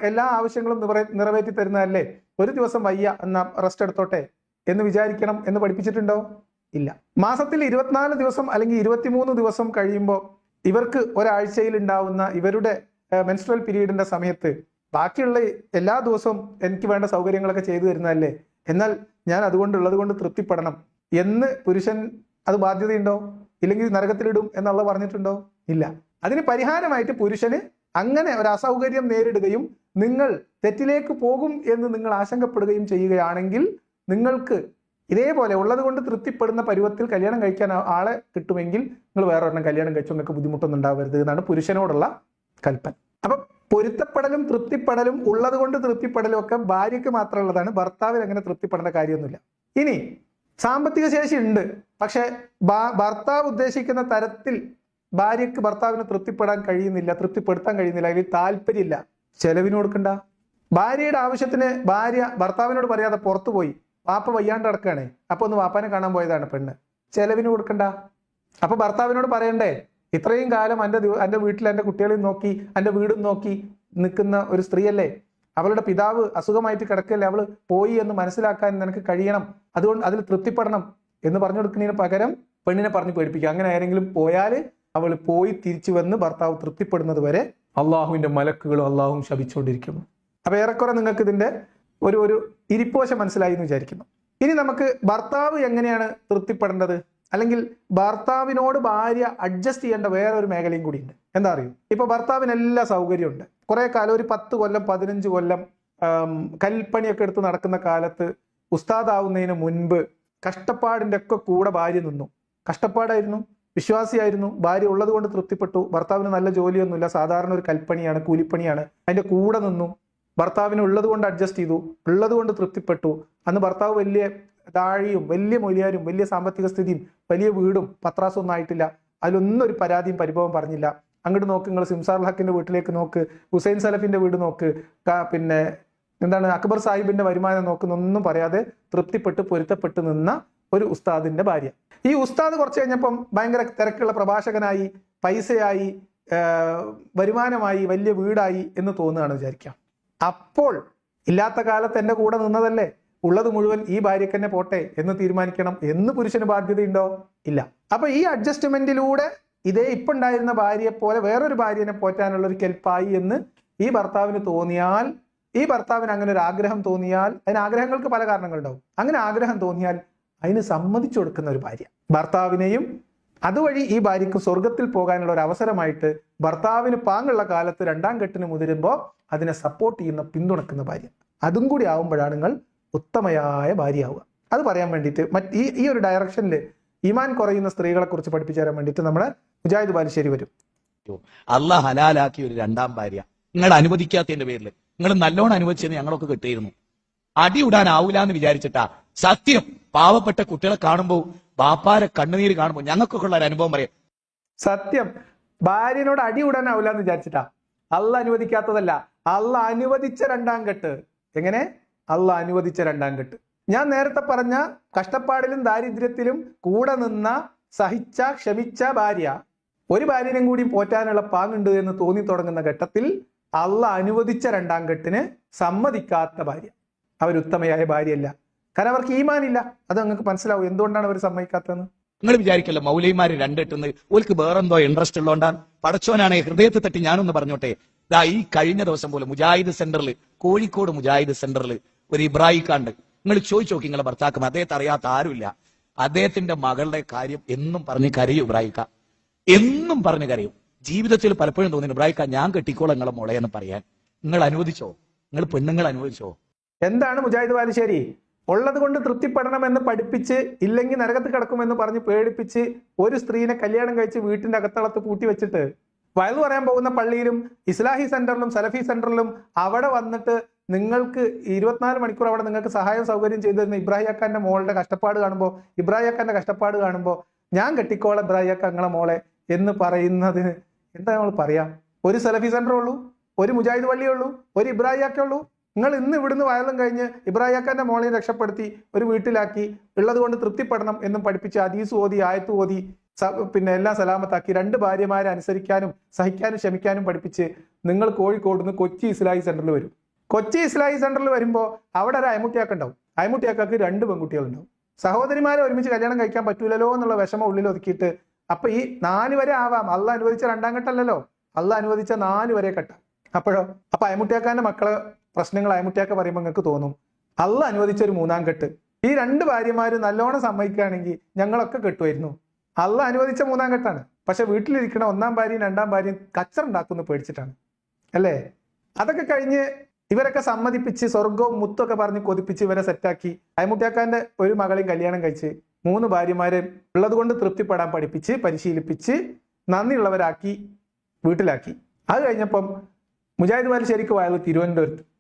എല്ലാ ആവശ്യങ്ങളും നിറവേ- നിറവേറ്റി തരുന്നതല്ലേ? ഒരു ദിവസം വയ്യ എന്നാ റെസ്റ്റ് എടുത്തോട്ടെ എന്ന് വിചാരിക്കണം എന്ന് പഠിപ്പിച്ചിട്ടുണ്ടോ? ഇല്ല. മാസത്തിൽ ഇരുപത്തിനാല് ദിവസം അല്ലെങ്കിൽ ഇരുപത്തിമൂന്ന് ദിവസം കഴിയുമ്പോൾ ഇവർക്ക് ഒരാഴ്ചയിൽ ഉണ്ടാവുന്ന ഇവരുടെ മെൻസ്ട്രൽ പീരീഡിന്റെ സമയത്ത് ബാക്കിയുള്ള എല്ലാ ദിവസവും എനിക്ക് വേണ്ട സൗകര്യങ്ങളൊക്കെ ചെയ്തു തരുന്നതല്ലേ? എന്നാൽ ഞാൻ അതുകൊണ്ടുള്ളത് കൊണ്ട് തൃപ്തിപ്പെടണം എന്ന് പുരുഷൻ അത് ബാധ്യതയുണ്ടോ? ഇല്ലെങ്കിൽ നരകത്തിലിടും എന്നുള്ള പറഞ്ഞിട്ടുണ്ടോ? ഇല്ല. അതിന് പരിഹാരമായിട്ട് പുരുഷന് അങ്ങനെ ഒരു അസൗകര്യം നേരിടുകയും നിങ്ങൾ തെറ്റിലേക്ക് പോകും എന്ന് നിങ്ങൾ ആശങ്കപ്പെടുകയും ചെയ്യുകയാണെങ്കിൽ നിങ്ങൾക്ക് ഇതേപോലെ ഉള്ളത് കൊണ്ട് തൃപ്തിപ്പെടുന്ന പരുവത്തിൽ കല്യാണം കഴിക്കാൻ ആളെ കിട്ടുമെങ്കിൽ നിങ്ങൾ വേറെ ഒരെണ്ണം കല്യാണം കഴിച്ചു നിങ്ങൾക്ക് ബുദ്ധിമുട്ടൊന്നും ഉണ്ടാവരുത് എന്നാണ് പുരുഷനോടുള്ള കൽപ്പന. അപ്പൊ പൊരുത്തപ്പെടലും തൃപ്തിപ്പെടലും ഉള്ളത് കൊണ്ട് തൃപ്തിപ്പെടലും ഒക്കെ ഭാര്യയ്ക്ക് മാത്രമുള്ളതാണ് ഭർത്താവിന് അങ്ങനെ തൃപ്തിപ്പെടേണ്ട കാര്യമൊന്നുമില്ല. ഇനി സാമ്പത്തിക ശേഷി ഉണ്ട്. പക്ഷെ ഭർത്താവ് ഉദ്ദേശിക്കുന്ന തരത്തിൽ ഭാര്യയ്ക്ക് ഭർത്താവിന് തൃപ്തിപ്പെടാൻ കഴിയുന്നില്ല തൃപ്തിപ്പെടുത്താൻ കഴിയുന്നില്ല അതിൽ താല്പര്യമില്ല. ചെലവിന് കൊടുക്കണ്ട. ഭാര്യയുടെ ആവശ്യത്തിന് ഭാര്യ ഭർത്താവിനോട് പറയാതെ പുറത്തു പോയി. വാപ്പ വയ്യാണ്ട് കിടക്കുകയാണേ. അപ്പൊ ഒന്ന് വാപ്പാനെ കാണാൻ പോയതാണ് പെണ്ണ്. ചെലവിന് കൊടുക്കണ്ട. അപ്പൊ ഭർത്താവിനോട് പറയണ്ടേ ഇത്രയും കാലം എന്റെ എന്റെ വീട്ടിൽ എന്റെ കുട്ടികളെയും നോക്കി എന്റെ വീടും നോക്കി നിൽക്കുന്ന ഒരു സ്ത്രീയല്ലേ? അവളുടെ പിതാവ് അസുഖമായിട്ട് കിടക്കല്ലേ അവൾ പോയി എന്ന് മനസ്സിലാക്കാൻ നിനക്ക് കഴിയണം. അതുകൊണ്ട് അതിൽ തൃപ്തിപ്പെടണം എന്ന് പറഞ്ഞു കൊടുക്കുന്നതിന് പകരം പെണ്ണിനെ പറഞ്ഞു പേടിപ്പിക്കുക. അങ്ങനെ ആരെങ്കിലും പോയാൽ അവൾ പോയി തിരിച്ചു വന്ന് ഭർത്താവ് തൃപ്തിപ്പെടുന്നത് വരെ അള്ളാഹുവിന്റെ മലക്കുകളും അള്ളാഹുവും ശപിച്ചുകൊണ്ടിരിക്കുന്നു. അപ്പൊ ഏറെക്കുറെ നിങ്ങൾക്ക് ഇതിന്റെ ഒരു ഒരു ഇരിപ്പോശം മനസ്സിലായി എന്ന് വിചാരിക്കുന്നു. ഇനി നമുക്ക് ഭർത്താവ് എങ്ങനെയാണ് തൃപ്തിപ്പെടേണ്ടത്? അല്ലെങ്കിൽ ഭർത്താവിനോട് ഭാര്യ അഡ്ജസ്റ്റ് ചെയ്യേണ്ട വേറെ ഒരു മേഖലയും കൂടിയുണ്ട്. എന്താ അറിയോ? ഇപ്പൊ ഭർത്താവിന് എല്ലാ സൗകര്യമുണ്ട്. കുറെ കാലം ഒരു പത്ത് കൊല്ലം പതിനഞ്ച് കൊല്ലം കൽപ്പണിയൊക്കെ എടുത്ത് നടക്കുന്ന കാലത്ത് ഉസ്താദാവുന്നതിന് മുൻപ് കഷ്ടപ്പാടിന്റെ ഒക്കെ കൂടെ ഭാര്യ നിന്നു. കഷ്ടപ്പാടായിരുന്നു. വിശ്വാസിയായിരുന്നു. ഭാര്യ ഉള്ളതുകൊണ്ട് തൃപ്തിപ്പെട്ടു. ഭർത്താവിന് നല്ല ജോലിയൊന്നുമില്ല. സാധാരണ ഒരു കൽപ്പണിയാണ് കൂലിപ്പണിയാണ്. അതിന്റെ കൂടെ നിന്നു. ഭർത്താവിന് ഉള്ളതുകൊണ്ട് അഡ്ജസ്റ്റ് ചെയ്തു. ഉള്ളത് കൊണ്ട് തൃപ്തിപ്പെട്ടു. അന്ന് ഭർത്താവ് വലിയ താഴിയും വലിയ മൊലിയാരും വലിയ സാമ്പത്തിക സ്ഥിതിയും വലിയ വീടും പത്രാസും ഒന്നും ആയിട്ടില്ല. അതിലൊന്നും ഒരു പരാതിയും പരിഭവം പറഞ്ഞില്ല. അങ്ങോട്ട് നോക്ക് നിങ്ങൾ സിംസാർ ഹക്കിന്റെ വീട്ടിലേക്ക് നോക്ക്. ഹുസൈൻ സലഫിന്റെ വീട് നോക്ക്. പിന്നെ എന്താണ്? അക്ബർ സാഹിബിന്റെ വരുമാനം നോക്കുന്നൊന്നും പറയാതെ തൃപ്തിപ്പെട്ട് പൊരുത്തപ്പെട്ട് നിന്ന ഒരു ഉസ്താദിന്റെ ഭാര്യ. ഈ ഉസ്താദ് കുറച്ച് കഴിഞ്ഞപ്പം ഭയങ്കര തിരക്കുള്ള പ്രഭാഷകനായി പൈസയായി വരുമാനമായി വലിയ വീടായി എന്ന് തോന്നുകയാണ് വിചാരിക്കാം അപ്പോൾ ഇല്ലാത്ത കാലത്ത് എന്റെ കൂടെ നിന്നതല്ലേ? ഉള്ളത് മുഴുവൻ ഈ ഭാര്യയ്ക്ക് തന്നെ പോട്ടെ എന്ന് തീരുമാനിക്കണം എന്ന് പുരുഷന് ബാധ്യതയുണ്ടോ? ഇല്ല. അപ്പൊ ഈ അഡ്ജസ്റ്റ്മെന്റിലൂടെ ഇതേ ഇപ്പൊ ഉണ്ടായിരുന്ന ഭാര്യയെ പോലെ വേറൊരു ഭാര്യനെ പോറ്റാനുള്ള ഒരു കെൽപ്പായി എന്ന് ഈ ഭർത്താവിന് തോന്നിയാൽ ഈ ഭർത്താവിന് അങ്ങനെ ഒരു ആഗ്രഹം തോന്നിയാൽ അതിന് ആഗ്രഹങ്ങൾക്ക് പല കാരണങ്ങളുണ്ടാവും. അങ്ങനെ ആഗ്രഹം തോന്നിയാൽ അതിന് സമ്മതിച്ചു കൊടുക്കുന്ന ഒരു ഭാര്യ. ഭർത്താവിനെയും അതുവഴി ഈ ഭാര്യയ്ക്ക് സ്വർഗത്തിൽ പോകാനുള്ള ഒരു അവസരമായിട്ട് ഭർത്താവിന് പാങ്ങുള്ള കാലത്ത് രണ്ടാം കെട്ടിന് മുതിരുമ്പോൾ അതിനെ സപ്പോർട്ട് ചെയ്യുന്ന പിന്തുണക്കുന്ന ഭാര്യ. അതും കൂടി ആവുമ്പോഴാണ് നിങ്ങൾ ഉത്തമയായ ആവുക അത് പറയാൻ വേണ്ടിയിട്ട് മറ്റ് ഈ ഈ ഒരു ഡയറക്ഷനിൽ ഈമാൻ കുറയുന്ന സ്ത്രീകളെ കുറിച്ച് പഠിപ്പിച്ചു തരാൻ വേണ്ടിയിട്ട് നമ്മുടെ മുജാഹിദ് ബാലുശ്ശേരി വരും. അള്ളാഹ് ഹലാലാക്കിയ ഒരു രണ്ടാം ഭാര്യ. നിങ്ങൾ അനുവദിക്കാത്തതിന്റെ പേരിൽ നിങ്ങൾ നല്ലോണം അനുവദിച്ചത് ഞങ്ങളൊക്കെ കിട്ടിയിരുന്നു അടി ഇടാനാവൂല എന്ന് വിചാരിച്ചിട്ടാ സത്യം. പാവപ്പെട്ട കുട്ടികളെ കാണുമ്പോൾ ബാപ്പാരെ കണ്ണുനീര് കാണുമ്പോൾ ഞങ്ങൾക്കൊക്കെ ഉള്ള ഒരു അനുഭവം പറയാം. സത്യം. ഭാര്യനോട് അടി ഉടാനാവില്ല എന്ന് വിചാരിച്ചിട്ടാ. അല്ല അനുവദിക്കാത്തതല്ല. അല്ല അനുവദിച്ച രണ്ടാം കെട്ട്. എങ്ങനെ? അല്ല അനുവദിച്ച രണ്ടാം കെട്ട്. ഞാൻ നേരത്തെ പറഞ്ഞ കഷ്ടപ്പാടിലും ദാരിദ്ര്യത്തിലും കൂടെ നിന്ന സഹിച്ച ക്ഷമിച്ച ഭാര്യ ഒരു ഭാര്യനും കൂടി പോറ്റാനുള്ള പാങ്ങുണ്ട് എന്ന് തോന്നി തുടങ്ങുന്ന ഘട്ടത്തിൽ അള്ള അനുവദിച്ച രണ്ടാം കെട്ടിന് സമ്മതിക്കാത്ത ഭാര്യ. അവരുത്തമയായ ഭാര്യയല്ല. കാരണം അവർക്ക് ഈമാനില്ല. അത് നിങ്ങൾക്ക് മനസ്സിലാവും. എന്തുകൊണ്ടാണ് അവർ സമ്മതിക്കാത്തതെന്ന്? നിങ്ങൾ വിചാരിക്കല്ലോ മൗലൈമാര് രണ്ടെട്ടുന്ന്? ഓൽക്ക് വേറെന്തോ ഇൻട്രസ്റ്റ് ഉള്ളതുകൊണ്ടാണ് പടച്ചോനാണ് ഹൃദയത്തെ തട്ടി ഞാനൊന്ന് പറഞ്ഞോട്ടെ. ഇതാ ഈ കഴിഞ്ഞ ദിവസം പോലെ മുജാഹിദ് സെന്ററിൽ കോഴിക്കോട് മുജാഹിദ് സെന്ററിൽ ഒരു ഇബ്രാഹിക്കാണ്ട് നിങ്ങൾ ചോദിച്ചു നോക്കി നിങ്ങളെ ഭർത്താക്കും അദ്ദേഹത്തെ അറിയാത്ത ആരുമില്ല. അദ്ദേഹത്തിന്റെ മകളുടെ കാര്യം എന്നും പറഞ്ഞ് കരയും ഇബ്രാഹിക്ക എന്നും പറഞ്ഞ് കരയും. ജീവിതത്തിൽ പലപ്പോഴും തോന്നി ഇബ്രാഹിക്ക ഞാൻ കെട്ടിക്കോളാം നിങ്ങളെ മോളെ എന്ന് പറയാൻ. നിങ്ങൾ അനുവദിച്ചോ? നിങ്ങൾ പെണ്ണുങ്ങൾ അനുവദിച്ചോ? എന്താണ് മുജാഹിദ് ബാലുശ്ശേരി ഉള്ളത് കൊണ്ട് തൃപ്തിപ്പെടണമെന്ന് പഠിപ്പിച്ച് ഇല്ലെങ്കിൽ നരകത്ത് കിടക്കുമെന്ന് പറഞ്ഞ് പേടിപ്പിച്ച് ഒരു സ്ത്രീനെ കല്യാണം കഴിച്ച് വീട്ടിന്റെ അകത്തളത്ത് പൂട്ടി വെച്ചിട്ട് വയലു പറയാൻ പോകുന്ന പള്ളിയിലും ഇസ്ലാഹി സെന്ററിലും സലഫി സെന്ററിലും അവിടെ വന്നിട്ട് നിങ്ങൾക്ക് ഇരുപത്തിനാല് മണിക്കൂർ അവിടെ നിങ്ങൾക്ക് സഹായം സൗകര്യം ചെയ്തു തരുന്ന ഇബ്രാഹിം അക്കാന്റെ മോളുടെ കഷ്ടപ്പാട് കാണുമ്പോൾ ഇബ്രാഹിം അക്കാന്റെ കഷ്ടപ്പാട് കാണുമ്പോൾ ഞാൻ കെട്ടിക്കോളെ ഇബ്രാഹിം അക്ക നിങ്ങളെ മോളെ എന്ന് പറയുന്നതിന് എന്താ നമ്മൾ പറയാം? ഒരു സലഫി സെന്റർ ഉള്ളൂ ഒരു മുജാഹിദ് പള്ളിയേ ഉള്ളൂ ഒരു ഇബ്രാഹിം അക്ക ഉള്ളൂ. നിങ്ങൾ ഇന്ന് ഇവിടുന്ന് വയലും കഴിഞ്ഞ് ഇബ്രാഹിക്കാന്റെ മോളെ രക്ഷപ്പെടുത്തി ഒരു വീട്ടിലാക്കി ഉള്ളത് കൊണ്ട് തൃപ്തിപ്പെടണം എന്നും പഠിപ്പിച്ച് അദീസ് ഓതി ആയത്ത് ഓതി പിന്നെ എല്ലാം സലാമത്താക്കി രണ്ട് ഭാര്യമാരെ അനുസരിക്കാനും സഹിക്കാനും ക്ഷമിക്കാനും പഠിപ്പിച്ച് നിങ്ങൾ കോഴിക്കോട് നിന്ന് കൊച്ചി ഇസ്ലാഹി സെന്ററിൽ വരും. കൊച്ചി ഇസ്ലാഹി സെന്ററിൽ വരുമ്പോൾ അവിടെ ഒരു അയമുട്ടിയാക്ക ഉണ്ടാവും അയമുട്ടിയാക്കാക്ക് രണ്ട് പെൺകുട്ടികളുണ്ടാവും. സഹോദരിമാരെ ഒരുമിച്ച് കല്യാണം കഴിക്കാൻ പറ്റൂലല്ലോ എന്നുള്ള വിഷമം ഉള്ളിൽ ഒതുക്കിയിട്ട് അപ്പൊ ഈ നാല് വരെ ആവാം. അല്ല അനുവദിച്ച രണ്ടാം ഘട്ടമല്ലല്ലോ. അല്ല അനുവദിച്ച നാല് വരെ ഘട്ടം. അപ്പോഴോ? അപ്പൊ അയമുട്ടിയാക്കാന്റെ മക്കളെ പ്രശ്നങ്ങൾ അയമുട്ടിയാക്ക പറയുമ്പോൾ നിങ്ങൾക്ക് തോന്നും. അല്ല അനുവദിച്ച ഒരു മൂന്നാം കെട്ട്. ഈ രണ്ട് ഭാര്യമാരും നല്ലോണം സമ്മതിക്കുകയാണെങ്കിൽ ഞങ്ങളൊക്കെ കെട്ടുമായിരുന്നു അല്ല അനുവദിച്ച മൂന്നാം കെട്ടാണ്. പക്ഷെ വീട്ടിലിരിക്കണ ഒന്നാം ഭാര്യയും രണ്ടാം ഭാര്യയും കച്ചറുണ്ടാക്കുന്നു പേടിച്ചിട്ടാണ്. അല്ലേ? അതൊക്കെ കഴിഞ്ഞ് ഇവരൊക്കെ സമ്മതിപ്പിച്ച് സ്വർഗവും മുത്തൊക്കെ പറഞ്ഞ് കൊതിപ്പിച്ച് ഇവരെ സെറ്റാക്കി. അയമുട്ടിയാക്കാന്റെ ഒരു മകളെയും കല്യാണം കഴിച്ച് മൂന്ന് ഭാര്യമാരെ ഉള്ളത് കൊണ്ട് തൃപ്തിപ്പെടാൻ പഠിപ്പിച്ച് പരിശീലിപ്പിച്ച് നന്ദിയുള്ളവരാക്കി വീട്ടിലാക്കി. അത് കഴിഞ്ഞപ്പം മുജാഹിദ് ശരിക്കും വായത് തിരുവനന്തപുരത്ത്.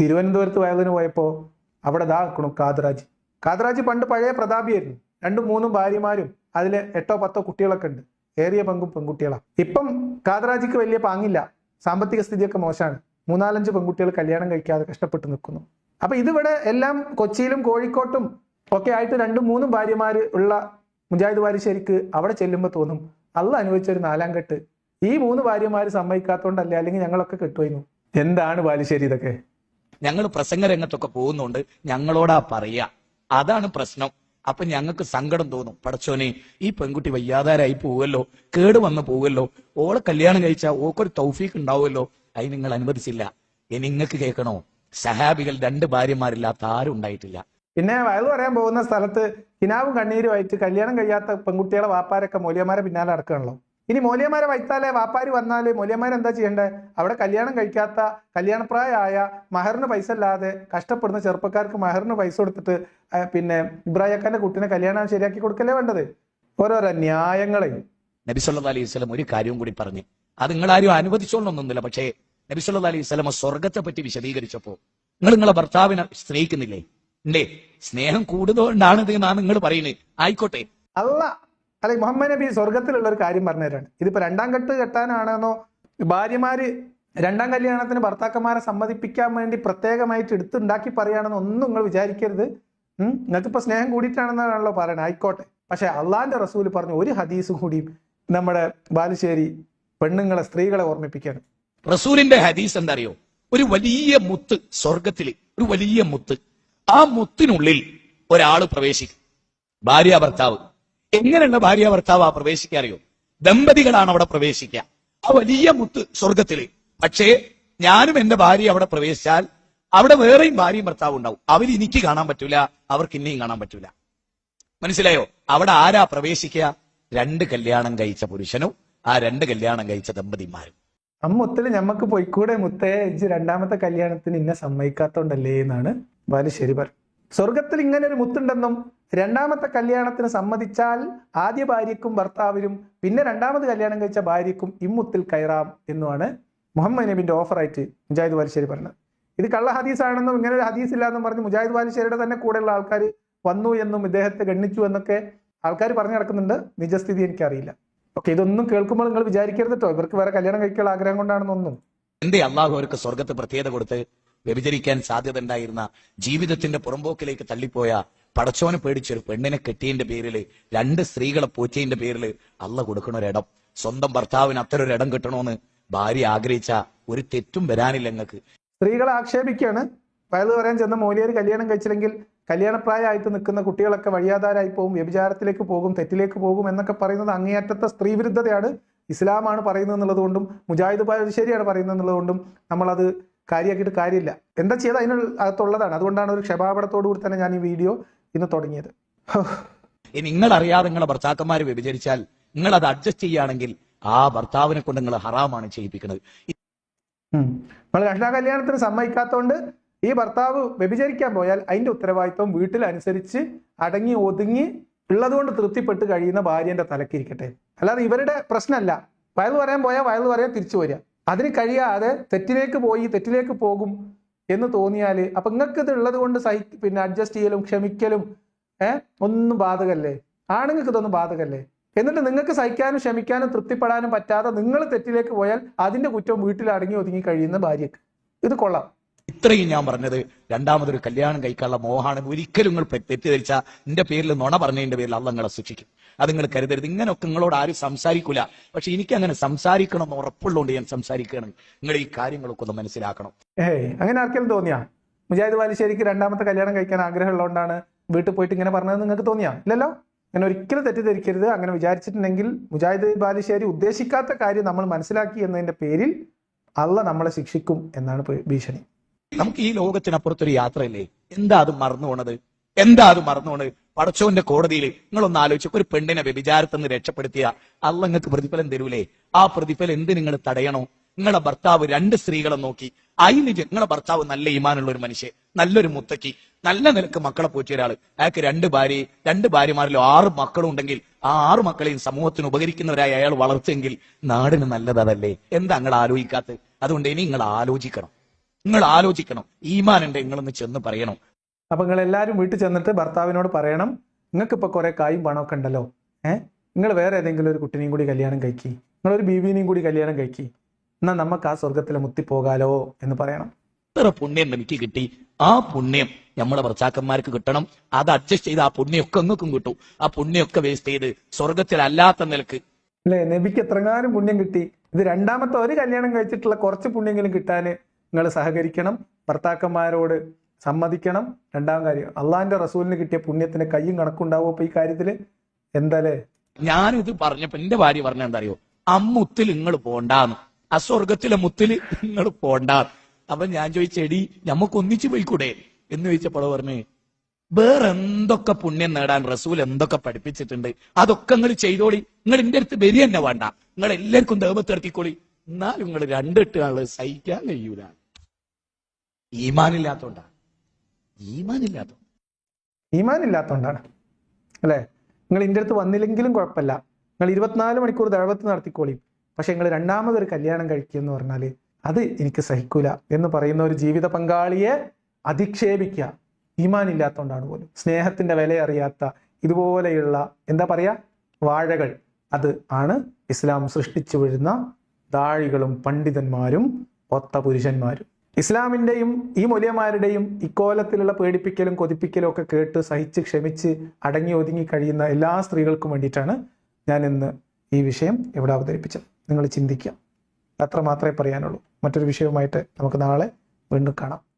തിരുവനന്തപുരത്ത് വയലിന് പോയപ്പോൾ അവിടെ ദാ കണു കാതറാജ്. കാതറാജ് പണ്ട് പഴയ പ്രതാപിയായിരുന്നു. രണ്ടും മൂന്നും ഭാര്യമാരും അതിൽ എട്ടോ പത്തോ കുട്ടികളൊക്കെ ഉണ്ട്. ഏറിയ പങ്കും പെൺകുട്ടികളാണ് ഇപ്പം കാതറാജിക്ക് വലിയ പാങ്ങില്ല. സാമ്പത്തിക സ്ഥിതിയൊക്കെ മോശമാണ് മൂന്നാലഞ്ച് പെൺകുട്ടികൾ കല്യാണം കഴിക്കാതെ കഷ്ടപ്പെട്ട് നിൽക്കുന്നു അപ്പൊ ഇതിവിടെ എല്ലാം കൊച്ചിയിലും കോഴിക്കോട്ടും ഒക്കെ ആയിട്ട് രണ്ടും മൂന്നും ഭാര്യമാര് ഉള്ള മുജാഹിദ് വാരിശ്ശേരിക്ക് അവിടെ ചെല്ലുമ്പോൾ തോന്നും അല്ല അനുഭവിച്ച ഒരു നാലാം കെട്ട്. ഈ മൂന്ന് ഭാര്യമാര് സമ്മതിക്കാത്തോണ്ടല്ലേ അല്ലെങ്കിൽ ഞങ്ങളൊക്കെ കെട്ടുപോയിരുന്നു എന്താണ് ബാലുശ്ശേരി ഇതൊക്കെ? ഞങ്ങൾ പ്രസംഗ രംഗത്തൊക്കെ പോകുന്നുണ്ട് ഞങ്ങളോടാ പറയാ. അതാണ് പ്രശ്നം. അപ്പൊ ഞങ്ങൾക്ക് സങ്കടം തോന്നും. പടച്ചോനെ ഈ പെൺകുട്ടി വയ്യാതാരായി പോവല്ലോ കേട് വന്ന് പോവല്ലോ ഓളെ കല്യാണം കഴിച്ചാൽ ഓക്കൊരു തൗഫീഖ് ഉണ്ടാവുമല്ലോ അത് നിങ്ങൾ അനുവദിച്ചില്ല. ഇനി നിങ്ങൾക്ക് കേൾക്കണോ? സഹാബികൾ രണ്ട് ഭാര്യമാരില്ലാത്ത ആരും ഉണ്ടായിട്ടില്ല. പിന്നെ വയത് പറയാൻ പോകുന്ന സ്ഥലത്ത് കിനാവും കണ്ണീരുമായിട്ട് കല്യാണം കഴിയാത്ത പെൺകുട്ടികളെ വാപ്പാരൊക്കെ മൂല്യമാരെ പിന്നാലെ നടക്കുകയാണല്ലോ. ഇനി മൂല്യമാരെ വൈത്താലെ വാപ്പാര് വന്നാൽ മൂല്യമാരെ ചെയ്യേണ്ടത് ചെയ്യണ്ടേ? അവിടെ കല്യാണം കഴിക്കാത്ത കല്യാണപ്രായമായ മഹറിന് പൈസ ഇല്ലാതെ കഷ്ടപ്പെടുന്ന ചെറുപ്പക്കാർക്ക് മഹറിന് പൈസ കൊടുത്തിട്ട് പിന്നെ ഇബ്രാഹിക്കാന്റെ കുട്ടിനെ കല്യാണം ശരിയാക്കി കൊടുക്കല്ലേ വേണ്ടത്? ഓരോരോ ന്യായങ്ങളെ. നബിസല്ലാ അലൈഹി സ്വലം ഒരു കാര്യവും കൂടി പറഞ്ഞു. അത് നിങ്ങൾ ആരും അനുവദിച്ചോളൊന്നുമില്ല പക്ഷേ നബിസല്ലാ അലൈഹി സ്വലമ സ്വർഗത്തെ പറ്റി വിശദീകരിച്ചപ്പോ നിങ്ങൾ നിങ്ങളെ ഭർത്താവിനെ സ്നേഹിക്കുന്നില്ലേ? ഇല്ലേ? സ്നേഹം കൂടുതലുകൊണ്ടാണ് ഇത് എന്നാണ് നിങ്ങൾ പറയുന്നത്. ആയിക്കോട്ടെ. അല്ല അല്ലെ മുഹമ്മദ് നബി സ്വർഗത്തിലുള്ള ഒരു കാര്യം പറഞ്ഞുതരാണ്. ഇതിപ്പോ രണ്ടാം കെട്ട് കെട്ടാനാണെന്നോ ഭാര്യമാര് രണ്ടാം കല്യാണത്തിന് ഭർത്താക്കന്മാരെ സമ്മതിപ്പിക്കാൻ വേണ്ടി പ്രത്യേകമായിട്ട് എടുത്തുണ്ടാക്കി പറയുകയാണെന്ന് ഒന്നും നിങ്ങൾ വിചാരിക്കരുത്. ഉം നിങ്ങൾക്കിപ്പോ സ്നേഹം കൂടിയിട്ടാണെന്നാണല്ലോ പറയണത് ആയിക്കോട്ടെ. പക്ഷെ അള്ളാന്റെ റസൂൽ പറഞ്ഞ ഒരു ഹദീസ് കൂടിയും നമ്മുടെ ബാലുശ്ശേരി പെണ്ണുങ്ങളെ സ്ത്രീകളെ ഓർമ്മിപ്പിക്കുകയാണ്. റസൂലിന്റെ ഹദീസ് എന്താ അറിയോ ഒരു വലിയ മുത്ത് സ്വർഗത്തിൽ ഒരു വലിയ മുത്ത്. ആ മുത്തിനുള്ളിൽ ഒരാൾ പ്രവേശിക്കും. ഭാര്യ ഭർത്താവ്. എങ്ങനെയുള്ള ഭാര്യ ഭർത്താവ് ആ പ്രവേശിക്കാറിയോ? ദമ്പതികളാണ് അവിടെ പ്രവേശിക്കുക. ആ വലിയ മുത്ത് സ്വർഗത്തിൽ പക്ഷേ ഞാനും എന്റെ ഭാര്യ അവിടെ പ്രവേശിച്ചാൽ അവിടെ വേറെയും ഭാര്യയും ഭർത്താവും ഉണ്ടാവും. അവർ എനിക്ക് കാണാൻ പറ്റൂല അവർക്ക് ഇന്നെയും കാണാൻ പറ്റൂല. മനസ്സിലായോ? അവിടെ ആരാ പ്രവേശിക്കുക? രണ്ട് കല്യാണം കഴിച്ച പുരുഷനും ആ രണ്ട് കല്യാണം കഴിച്ച ദമ്പതിമാരും. അമ്മുത്തിൽ ഞമ്മക്ക് പോയിക്കൂടെ മുത്തേ ഇജ് രണ്ടാമത്തെ കല്യാണത്തിന് ഇന്നെ സമ്മതിക്കാത്തോണ്ടല്ലേ എന്നാണ് ബാലുശ്ശേരി പറ സ്വർഗത്തിൽ ഇങ്ങനെ ഒരു മുത്തുണ്ടെന്നും രണ്ടാമത്തെ കല്യാണത്തിന് സമ്മതിച്ചാൽ ആദ്യ ഭാര്യക്കും ഭർത്താവിനും പിന്നെ രണ്ടാമത് കല്യാണം കഴിച്ച ഭാര്യക്കും ഇമ്മുത്തിൽ കയറാം എന്നുമാണ് മുഹമ്മദ് നബിന്റെ ഓഫറായിട്ട് മുജാഹിദ് ബാലുശ്ശേരി പറഞ്ഞത്. ഇത് കള്ള ഹദീസാണെന്നും ഇങ്ങനെ ഒരു ഹദീസ് ഇല്ലാന്നും പറഞ്ഞ് മുജാഹിദ് ബാലുശ്ശേരിയുടെ തന്നെ കൂടെയുള്ള ആൾക്കാർ വന്നു എന്നും ഇദ്ദേഹത്തെ ഗണ്ണിച്ചു എന്നൊക്കെ ആൾക്കാർ പറഞ്ഞു നടക്കുന്നുണ്ട്. നിജസ്ഥിതി എനിക്കറിയില്ല. ഓക്കെ ഇതൊന്നും കേൾക്കുമ്പോൾ നിങ്ങൾ വിചാരിക്കരുത് കേട്ടോ ഇവർക്ക് വേറെ കല്യാണം കഴിക്കാനുള്ള ആഗ്രഹം കൊണ്ടാണെന്നൊന്നും എന്റെ അള്ളാഹു അവർക്ക് സ്വർഗത്ത് പ്രത്യേകത കൊടുത്ത് വ്യഭിചരിക്കാൻ സാധ്യത ഉണ്ടായിരുന്ന ജീവിതത്തിന്റെ പുറമ്പോക്കിലേക്ക് തള്ളിപ്പോയ പടച്ചോനെ പേടിച്ചൊരു പെണ്ണിനെ കെട്ടിയതിന്റെ പേരിൽ രണ്ട് സ്ത്രീകളെ പോറ്റിയതിന്റെ പേരിൽ അല്ല കൊടുക്കണ ഒരിടം സ്വന്തം ഭർത്താവിന് അത്ര ഒരു ഇടം ഭാര്യ ആഗ്രഹിച്ച ഒരു തെറ്റും വരാനില്ല നിങ്ങൾക്ക് സ്ത്രീകളെ ആക്ഷേപിക്കുകയാണ്. വയത് പറയാൻ ചെന്ന മോലിയർ കല്യാണം കഴിച്ചില്ലെങ്കിൽ കല്യാണപ്രായമായിട്ട് നിൽക്കുന്ന കുട്ടികളൊക്കെ വഴിയാധാരായി പോകും വ്യഭിചാരത്തിലേക്ക് പോകും തെറ്റിലേക്ക് പോകും എന്നൊക്കെ പറയുന്നത് അങ്ങേയറ്റത്തെ സ്ത്രീ വിരുദ്ധതയാണ് ഇസ്ലാമാണ് പറയുന്നത് എന്നുള്ളതുകൊണ്ടും മുജാഹിദ് ശരിയാണ് പറയുന്നത് എന്നുള്ളതുകൊണ്ടും നമ്മളത് കാര്യമാക്കിയിട്ട് കാര്യമില്ല. എന്താ ചെയ്ത് അതിനുള്ള അകത്തുള്ളതാണ്. അതുകൊണ്ടാണ് ഒരു ക്ഷമാപണത്തോടു കൂടി തന്നെ ഞാൻ ഈ വീഡിയോ ഇന്ന് തുടങ്ങിയത്. നിങ്ങൾ അറിയാതെ നിങ്ങളെ ഭർത്താക്കന്മാർ വ്യഭിചരിച്ചാൽ നിങ്ങൾ അത് അഡ്ജസ്റ്റ് ചെയ്യുകയാണെങ്കിൽ ആ ഭർത്താവിനെ കൊണ്ട് നിങ്ങൾ ഹറാമാണ് ചെയ്യിപ്പിക്കുന്നത്. നമ്മൾ കഷ്ണ കല്യാണത്തിന് സമ്മതിക്കാത്തതുകൊണ്ട് ഈ ഭർത്താവ് വ്യഭിചരിക്കാൻ പോയാൽ അതിന്റെ ഉത്തരവാദിത്വം വീട്ടിലനുസരിച്ച് അടങ്ങി ഒതുങ്ങി ഉള്ളതുകൊണ്ട് തൃപ്തിപ്പെട്ട് കഴിയുന്ന ഭാര്യന്റെ തലക്കിരിക്കട്ടെ. അല്ലാതെ ഇവരുടെ പ്രശ്നമല്ല. വയൽ പറയാൻ പോയാൽ വയൽ പറയാൻ തിരിച്ചു വരിക. അതിന് കഴിയാതെ തെറ്റിലേക്ക് പോയി തെറ്റിലേക്ക് പോകും. എന്ന് തോന്നിയാൽ അപ്പൊ നിങ്ങൾക്ക് ഇത് ഉള്ളത് കൊണ്ട് സഹി പിന്നെ അഡ്ജസ്റ്റ് ചെയ്യലും ക്ഷമിക്കലും ഏഹ് ഒന്നും ബാധകല്ലേ? ആണുങ്ങൾക്ക് ഇതൊന്നും ബാധകല്ലേ? എന്നിട്ട് നിങ്ങൾക്ക് സഹിക്കാനും ക്ഷമിക്കാനും തൃപ്തിപ്പെടാനും പറ്റാതെ നിങ്ങൾ തെറ്റിലേക്ക് പോയാൽ അതിന്റെ കുറ്റം വീട്ടിൽ അടങ്ങി ഒതുങ്ങി കഴിയുന്ന ഭാര്യക്ക്. ഇത് കൊള്ളാം. ഇത്രയും ഞാൻ പറഞ്ഞത്. രണ്ടാമതൊരു കല്യാണം കഴിക്കാനുള്ള മോഹാണ് ഒരിക്കലും നിങ്ങൾ തെറ്റിദ്ധരിച്ച എന്റെ പേരിൽ നുണ പറഞ്ഞതിന്റെ പേരിൽ അല്ല നിങ്ങളെ ശിക്ഷിക്കും അത് നിങ്ങൾ കരുതരുത്. ഇങ്ങനെയൊക്കെ നിങ്ങളോട് ആരും സംസാരിക്കില്ല പക്ഷെ എനിക്ക് അങ്ങനെ സംസാരിക്കണം എന്ന് ഉറപ്പുള്ളതുകൊണ്ട് ഞാൻ സംസാരിക്കുകയാണ്. നിങ്ങൾ ഈ കാര്യങ്ങളൊക്കെ ഒന്ന് മനസ്സിലാക്കണം. ഏയ് അങ്ങനെ ആർക്കെങ്കിലും തോന്നിയാ? മുജാഹിദ് ബാലുശ്ശേരിക്ക് രണ്ടാമത്തെ കല്യാണം കഴിക്കാൻ ആഗ്രഹമുള്ളതുകൊണ്ടാണ് വീട്ടിൽ പോയിട്ട് ഇങ്ങനെ പറഞ്ഞത് നിങ്ങൾക്ക് തോന്നിയാ? ഇല്ലല്ലോ? അങ്ങനെ ഒരിക്കലും തെറ്റിദ്ധരിക്കരുത്. അങ്ങനെ വിചാരിച്ചിട്ടുണ്ടെങ്കിൽ മുജാഹിദ് ബാലുശ്ശേരി ഉദ്ദേശിക്കാത്ത കാര്യം നമ്മൾ മനസ്സിലാക്കി എന്നതിന്റെ പേരിൽ അല്ല നമ്മളെ ശിക്ഷിക്കും എന്നാണ് ഭീഷണി. നമുക്ക് ഈ ലോകത്തിനപ്പുറത്തൊരു യാത്രയല്ലേ? എന്താ അത് മറന്നു പോണത് എന്താ അത് മറന്നു പോണത് പടച്ചോന്റെ കോടതിയിൽ നിങ്ങളൊന്ന് ആലോചിച്ച് ഒരു പെണ്ണിനെ വ്യഭിചാരത്തിൽ നിന്ന് രക്ഷപ്പെടുത്തിയ അല്ല പ്രതിഫലം തരൂലേ? ആ പ്രതിഫലം എന്ത് നിങ്ങൾ തടയണോ? നിങ്ങളുടെ ഭർത്താവ് രണ്ട് സ്ത്രീകളെ നോക്കി. അയിന് നിങ്ങളുടെ ഭർത്താവ് നല്ല ഈമാനുള്ള ഒരു മനുഷ്യൻ നല്ലൊരു മുത്തക്കി നല്ല നിലയ്ക്ക് മക്കളെ പോറ്റിയ ഒരാൾ. അയാൾക്ക് രണ്ട് ഭാര്യ രണ്ട് ഭാര്യമാരിലും ആറ് മക്കളും ഉണ്ടെങ്കിൽ ആ ആറ് മക്കളെയും സമൂഹത്തിന് ഉപകരിക്കുന്നവരായി അയാൾ വളർച്ചെങ്കിൽ നാടിന് നല്ലതല്ലേ എന്താ നിങ്ങൾ ആലോചിക്കാത്തത്? അതുകൊണ്ട് ഇനി നിങ്ങൾ ആലോചിക്കണം. നിങ്ങൾ ആലോചിക്കണം. ഈമാനുണ്ട് നിങ്ങളൊന്ന് ചെന്ന് പറയണം. അപ്പൊ നിങ്ങൾ എല്ലാവരും വീട്ടിൽ ചെന്നിട്ട് ഭർത്താവിനോട് പറയണം നിങ്ങൾക്ക് കുറേ കായും പണമൊക്കെ ഉണ്ടല്ലോ. ഏഹ് നിങ്ങൾ വേറെ ഏതെങ്കിലും ഒരു കുട്ടിനെയും കൂടി കല്യാണം കഴിക്കി. നിങ്ങളൊരു ഒരു ബീബീനെയും കൂടി കല്യാണം കഴിക്കി. എന്നാൽ നമുക്ക് ആ സ്വർഗത്തിലെ മുത്തിപ്പോകാലോ എന്ന് പറയണം. ഇത്ര പുണ്യം എനിക്ക് കിട്ടി. ആ പുണ്യം നമ്മുടെ ഭർത്താക്കന്മാർക്ക് കിട്ടണം. അത് അഡ്ജസ്റ്റ് ചെയ്ത് ആ പുണ്യമൊക്കെ അങ്ങക്കും കിട്ടും. ആ പുണ്യമൊക്കെ വേസ്റ്റ് ചെയ്ത് സ്വർഗത്തിലല്ലാത്ത നിലയ്ക്ക്. അല്ലേ നബിക്ക് എത്രങ്ങാനും പുണ്യം കിട്ടി. ഇത് രണ്ടാമത്തെ ഒരു കല്യാണം കഴിച്ചിട്ടുള്ള കുറച്ച് പുണ്യെങ്കിലും കിട്ടാൻ നിങ്ങൾ സഹകരിക്കണം. ഭർത്താക്കന്മാരോട് സമ്മതിക്കണം. രണ്ടാം കാര്യം അള്ളാഹിന്റെ റസൂലിന് കിട്ടിയ പുണ്യത്തിന് കയ്യും കണക്കുണ്ടാവും അപ്പൊ ഈ കാര്യത്തിൽ എന്തല്ലേ? ഞാനിത് പറഞ്ഞപ്പോ എന്റെ ഭാര്യ പറഞ്ഞ എന്താ അറിയോ അമ്മുത്തിൽ നിങ്ങൾ പോണ്ടാന്ന്. ആ സ്വർഗത്തിലെ മുത്തിൽ നിങ്ങൾ പോണ്ടാന്ന്. അപ്പൊ ഞാൻ ചോദിച്ചെടി നമുക്ക് ഒന്നിച്ചു പോയിക്കൂടെ? എന്ന് ചോദിച്ചപ്പോൾ പറഞ്ഞു വേറെ എന്തൊക്കെ പുണ്യം നേടാൻ റസൂൽ എന്തൊക്കെ പഠിപ്പിച്ചിട്ടുണ്ട്? അതൊക്കെ നിങ്ങൾ ചെയ്തോളി. നിങ്ങൾ എന്റെ അടുത്ത് വരി തന്നെ വേണ്ട. നിങ്ങൾ എല്ലാവർക്കും ദേവത്തെടുത്തിക്കോളി എന്നാലും നിങ്ങൾ രണ്ടെട്ട് ആൾ സഹിക്കാൻ കഴിയൂല. ഈമാനില്ലാത്തോണ്ടാ. ഈമാനില്ലാത്തോ ഈമാൻ ഇല്ലാത്തതുകൊണ്ടാണ് അല്ലേ? നിങ്ങൾ ഇന്റെ അടുത്ത് വന്നില്ലെങ്കിലും കുഴപ്പമില്ല. നിങ്ങൾ ഇരുപത്തിനാല് മണിക്കൂർ ദഴവത്ത് നടത്തിക്കോളി പക്ഷെ നിങ്ങൾ രണ്ടാമതൊരു കല്യാണം കഴിക്കുക എന്ന് പറഞ്ഞാൽ അത് എനിക്ക് സഹിക്കൂല എന്ന് പറയുന്ന ഒരു ജീവിത പങ്കാളിയെ അധിക്ഷേപിക്കുക. ഈമാൻ ഇല്ലാത്തതുകൊണ്ടാണ് പോലും. സ്നേഹത്തിന്റെ വില അറിയാത്ത ഇതുപോലെയുള്ള എന്താ പറയാ? വാഴകൾ. അത് ആണ് ഇസ്ലാം സൃഷ്ടിച്ചു വരുന്ന ദാഴികളും പണ്ഡിതന്മാരും ഒത്ത പുരുഷന്മാരും. ഇസ്ലാമിന്റെയും ഈ മൂല്യമാരുടെയും ഇക്കോലത്തിലുള്ള പേടിപ്പിക്കലും കൊതിപ്പിക്കലും ഒക്കെ കേട്ട് സഹിച്ച് ക്ഷമിച്ച് അടങ്ങി ഒതുങ്ങി കഴിയുന്ന എല്ലാ സ്ത്രീകൾക്കും വേണ്ടിയിട്ടാണ് ഞാൻ ഇന്ന് ഈ വിഷയം ഇവിടെ അവതരിപ്പിച്ചത്. നിങ്ങൾ ചിന്തിക്കുക. അത്ര മാത്രമേ പറയാനുള്ളൂ. മറ്റൊരു വിഷയവുമായിട്ട് നമുക്ക് നാളെ വീണ്ടും കാണാം.